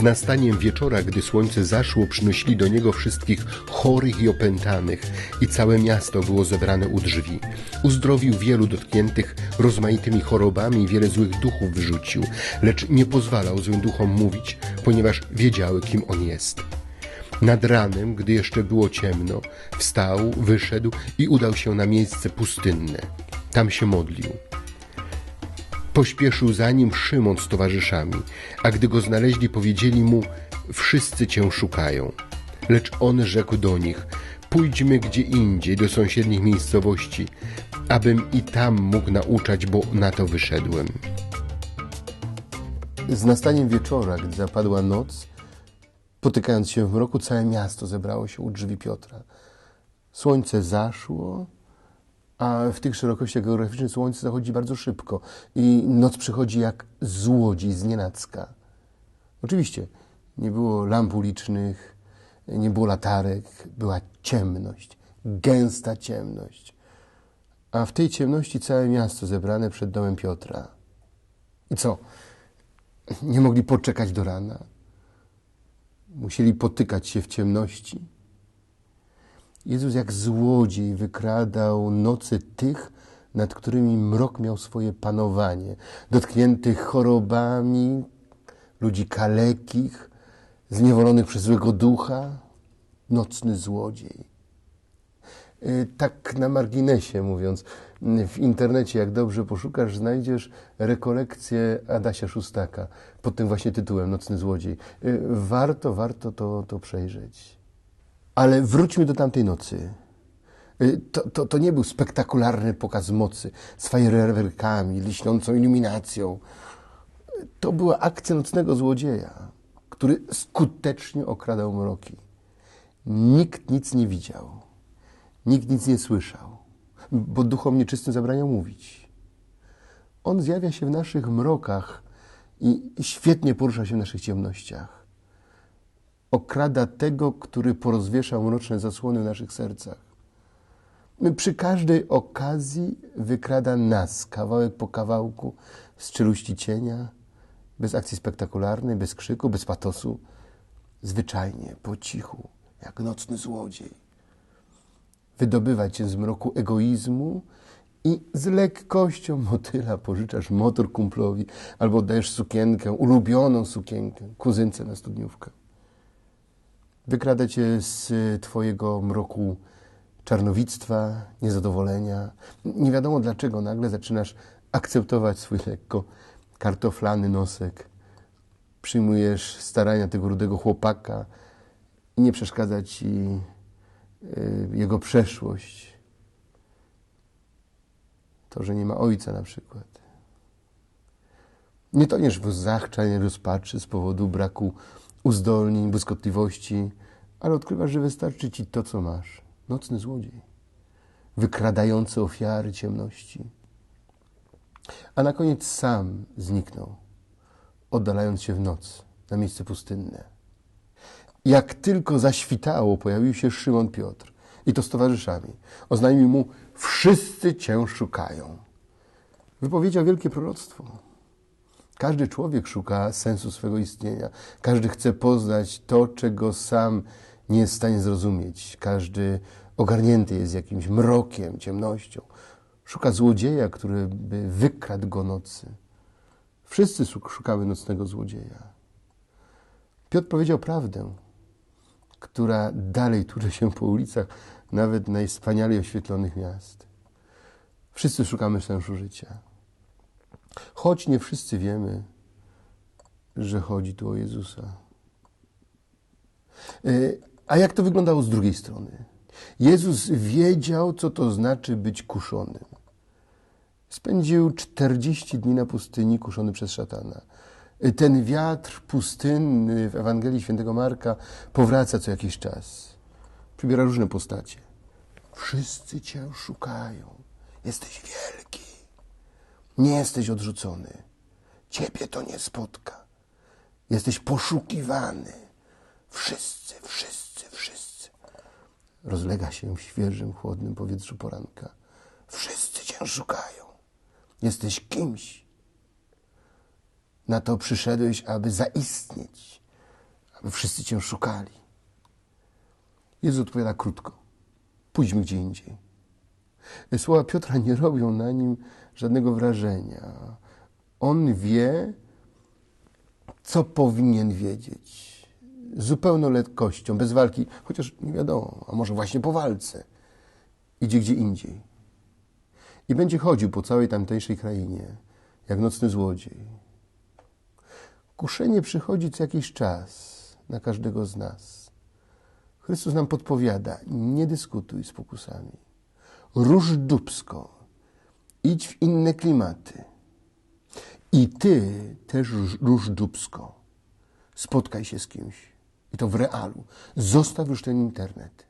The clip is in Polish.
Z nastaniem wieczora, gdy słońce zaszło, przynosili do niego wszystkich chorych i opętanych i całe miasto było zebrane u drzwi. Uzdrowił wielu dotkniętych rozmaitymi chorobami i wiele złych duchów wyrzucił, lecz nie pozwalał złym duchom mówić, ponieważ wiedziały, kim on jest. Nad ranem, gdy jeszcze było ciemno, wstał, wyszedł i udał się na miejsce pustynne. Tam się modlił. Pośpieszył za nim Szymon z towarzyszami, a gdy go znaleźli, powiedzieli mu: Wszyscy cię szukają. Lecz on rzekł do nich: Pójdźmy gdzie indziej, do sąsiednich miejscowości, abym i tam mógł nauczać, bo na to wyszedłem. Z nastaniem wieczora, gdy zapadła noc, potykając się w mroku, całe miasto zebrało się u drzwi Piotra. Słońce zaszło, a w tych szerokościach geograficznych słońce zachodzi bardzo szybko i noc przychodzi jak złodziej z nienacka. Oczywiście nie było lamp ulicznych, nie było latarek, była ciemność, gęsta ciemność. A w tej ciemności całe miasto zebrane przed domem Piotra. I co? Nie mogli poczekać do rana. Musieli potykać się w ciemności. Jezus jak złodziej wykradał nocy tych, nad którymi mrok miał swoje panowanie, dotkniętych chorobami, ludzi kalekich, zniewolonych przez złego ducha, nocny złodziej. Y, tak na marginesie mówiąc, w internecie, jak dobrze poszukasz, znajdziesz rekolekcję Adasia Szustaka pod tym właśnie tytułem Nocny Złodziej. Y, warto, warto to, to przejrzeć. Ale wróćmy do tamtej nocy. Y, to, to, to nie był spektakularny pokaz mocy z fajerwerkami, liśniącą iluminacją. To była akcja nocnego złodzieja, który skutecznie okradał mroki. Nikt nic nie widział, nikt nic nie słyszał, bo duchom nieczystym zabraniał mówić. On zjawia się w naszych mrokach i świetnie porusza się w naszych ciemnościach okrada tego, który porozwieszał mroczne zasłony w naszych sercach. Przy każdej okazji wykrada nas kawałek po kawałku z czeluści cienia, bez akcji spektakularnej, bez krzyku, bez patosu, zwyczajnie, po cichu, jak nocny złodziej. Wydobywa cię z mroku egoizmu i z lekkością motyla pożyczasz motor kumplowi albo oddajesz sukienkę, ulubioną sukienkę, kuzynce na studniówkę. Wykrada cię z Twojego mroku czarnowictwa, niezadowolenia. Nie wiadomo dlaczego nagle zaczynasz akceptować swój lekko kartoflany nosek. Przyjmujesz starania tego rudego chłopaka i nie przeszkadza ci y, jego przeszłość. To, że nie ma ojca na przykład. Nie toniesz w łzach, rozpaczy z powodu braku uzdolnień, błyskotliwości, ale odkrywasz, że wystarczy ci to, co masz. Nocny złodziej, wykradający ofiary ciemności. A na koniec sam zniknął, oddalając się w noc na miejsce pustynne. Jak tylko zaświtało, pojawił się Szymon Piotr i to z towarzyszami. Oznajmił mu: Wszyscy cię szukają. Wypowiedział wielkie proroctwo. Każdy człowiek szuka sensu swego istnienia. Każdy chce poznać to, czego sam nie jest w stanie zrozumieć. Każdy ogarnięty jest jakimś mrokiem, ciemnością. Szuka złodzieja, który by wykradł go nocy. Wszyscy szukamy nocnego złodzieja. Piotr powiedział prawdę, która dalej tucze się po ulicach nawet najwspanialej oświetlonych miast. Wszyscy szukamy sensu życia. Choć nie wszyscy wiemy, że chodzi tu o Jezusa. E, a jak to wyglądało z drugiej strony? Jezus wiedział, co to znaczy być kuszonym. Spędził 40 dni na pustyni kuszony przez szatana. E, ten wiatr pustynny w Ewangelii Świętego Marka powraca co jakiś czas. Przybiera różne postacie. Wszyscy Cię szukają. Jesteś wielki. Nie jesteś odrzucony. Ciebie to nie spotka. Jesteś poszukiwany. Wszyscy, wszyscy, wszyscy. Rozlega się w świeżym, chłodnym powietrzu poranka. Wszyscy cię szukają. Jesteś kimś. Na to przyszedłeś, aby zaistnieć, aby wszyscy Cię szukali. Jezus odpowiada krótko. Pójdźmy gdzie indziej. Słowa Piotra nie robią na nim żadnego wrażenia. On wie, co powinien wiedzieć. Zupełną lekkością, bez walki, chociaż nie wiadomo, a może właśnie po walce. Idzie gdzie indziej. I będzie chodził po całej tamtejszej krainie, jak nocny złodziej. Kuszenie przychodzi co jakiś czas na każdego z nas. Chrystus nam podpowiada, nie dyskutuj z pokusami. Róż dubsko, idź w inne klimaty. I ty też róż dubsko. Spotkaj się z kimś. I to w realu. Zostaw już ten internet.